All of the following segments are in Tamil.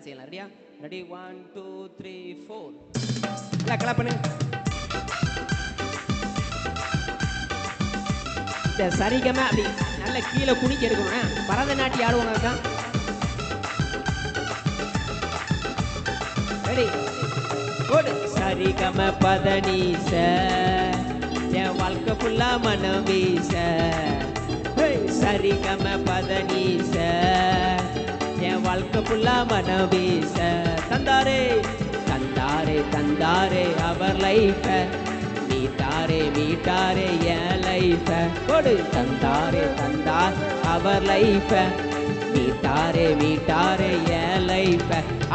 சேர்ந்து செய்யலாம். ரெடியா ready one two three four நல்லா கிளப் பண்ணு. இந்த சரிகம அப்படி நல்ல கீழே குனிக்க எடுக்கணும் பரதநாட்டியம் ஆடுவாங்க தான் ரெடி போடு சரிகம பதனீச என் வாழ்க்கை ஃபுல்லா மனம் வீச. சரிகம பதனீச என் வாழ்க்கை புல்லா மனம் வீச தந்தாரே தந்தாரே தந்தாரே அவர் லைஃப மீட்டாரே மீட்டாரே என் லைஃப கொடு தந்தாரே தந்தார் அவர் லைஃப மீட்டாரே மீட்டாரே என் லைஃப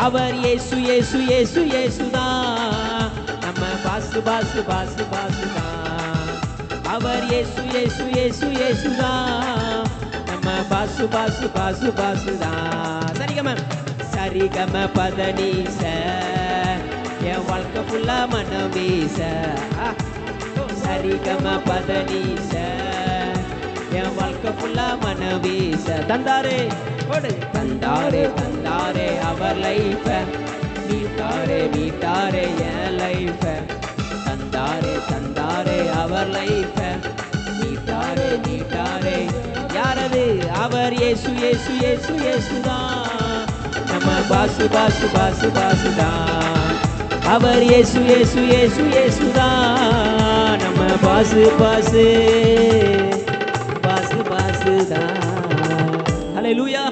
அவர் ஏசு ஏசு ஏசு ஏசுதான் நம்ம பாசு பாசு பாசு பாசுதான் அவர் ஏசு ஏசு ஏசு ஏசுதான் பாசு பாசு பாசு பாசு தான் சரிகம சரிகம பதனீச என் வாழ்க்கை ஃபுல்லா மனம் வீச. சரிகம பதனீச என் வாழ்க்கை ஃபுல்லா மனம் வீச. தந்தாரே கொடு தந்தாரே தந்தாரே அவர் லைஃப மீட்டாரே மீட்டாரே என் லைஃப தந்தாரே தந்தாரே அவர் லைஃப நம்பர் ஏசு ஏசு ஏசு ஏசுதான் நம்ம பாசு பாசு பாசு பாசுதான். அவர் ஏசு ஏசு ஏசு ஏசுதான் நம்ம பாசு பாசு பாசு பாசுதான். லூயா